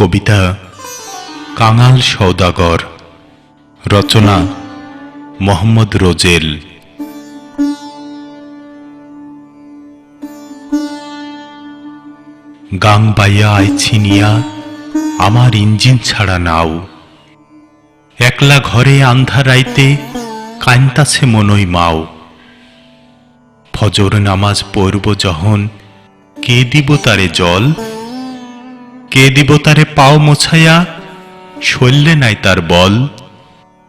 কবিতা কাঙাল সৌদাগর, রচনা Mohammad roselle. গাং বাইয়া আইছি নিয়া আমার ইঞ্জিন ছাড়া নাও। একলা ঘরে আন্ধার রাইতে কান্তাছে মনই মাও। ফজর নামাজ পড়ব যখন, কে দিব তারে জল? কে দিব তারে পাও মোছাইয়া? শৈল্যে নাই তার বল।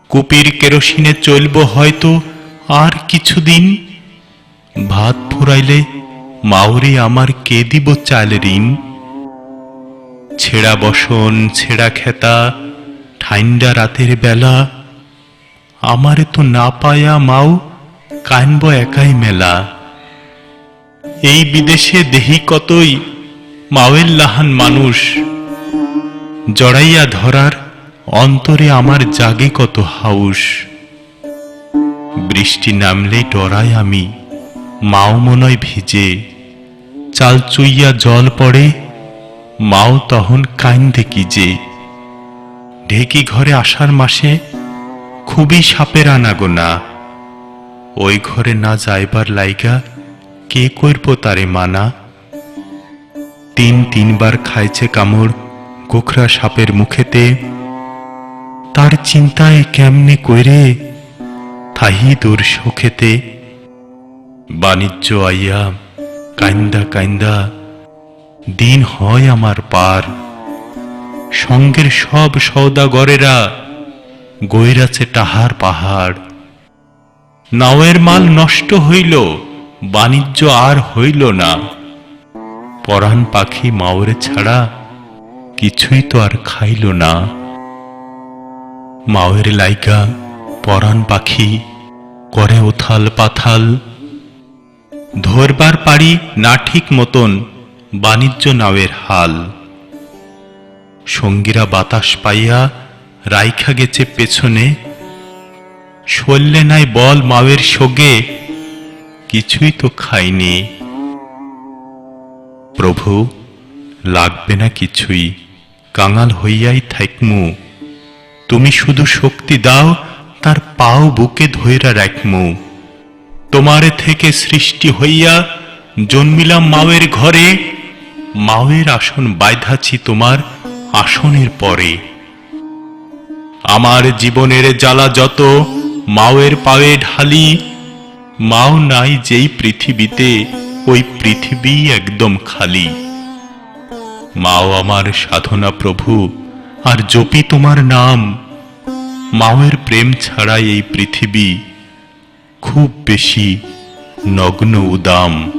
কুপির কেরোসিনে চলব হয়তো আর কিছুদিন। ভাত ফুরাইলে মাউরি আমার কে দিব চাল ঋণ? ছেঁড়া বসন, ছেঁড়া খেতা ঠান্ডা রাতের বেলা। আমারে তো না পায়া মাও কানব একাই মেলা। এই বিদেশে দেহি কতই মাওয়ের লাহান মানুষ, জড়াইয়া ধরার অন্তরে আমার জাগে কত হাউস। বৃষ্টি নামলেই ডরাই আমি, মাও মনয় ভিজে। চাল চুইয়া জল পড়ে, মাও তখন কান্দে কি যে। ঢেকি ঘরে আষাঢ় মাসে খুবই সাপের আনাগোনা। ওই ঘরে না যাইবার লাইগা কে কইরব তারে মানা? তিন তিনবার খাইছে কামড়, গোখরা সাপের মুখেতে। তার চিন্তায় কেমনে কইরে থাহি দূর সুখেতে। বাণিজ্য আইয়া কাইন্দা কাইন্দা, দিন হয় আমার পার। সঙ্গের সব সৌদাগরেরা গৈরাছে টাহার পাহাড়। নাওয়ের মাল নষ্ট হইল, বাণিজ্য আর হইল না। পরাণ পাখি মাওরে ছাড়া কিছুই তো আর খাইল না। মাওয়ের লাইকা পরাণ পাখি করে ওথাল পাথাল। ধরবার পারি না ঠিক মতন বাণিজ্য নাওয়ের হাল। সঙ্গীরা বাতাস পাইয়া রাইখা গেছে পেছনে। শল্যে নাই বল মাওয়ের সোগে কিছুই তো খাইনি। প্রভু, লাগবে না কিছুই। কাঙাল হইয়াই থাকমু তুমি শুধু শক্তি দাও, তার পাও বুকে ধইরা রাখমু তোমারে থেকে সৃষ্টি হইয়া জন্মিলাম মাওয়ের ঘরে। মাওয়ের আসন বাইধাছি তোমার আসনের পরে। আমার জীবনের জ্বালা যত মাওয়ের পায়ে ঢালি, মাও নাই যেই পৃথিবীতে। ওই পৃথিবী একদম খালি। মাও আমার সাধনা প্রভু, আর জপি তোমার নাম। মাওয়ের প্রেম ছাড়াই এই পৃথিবী খুব বেশি নগ্ন উদাম।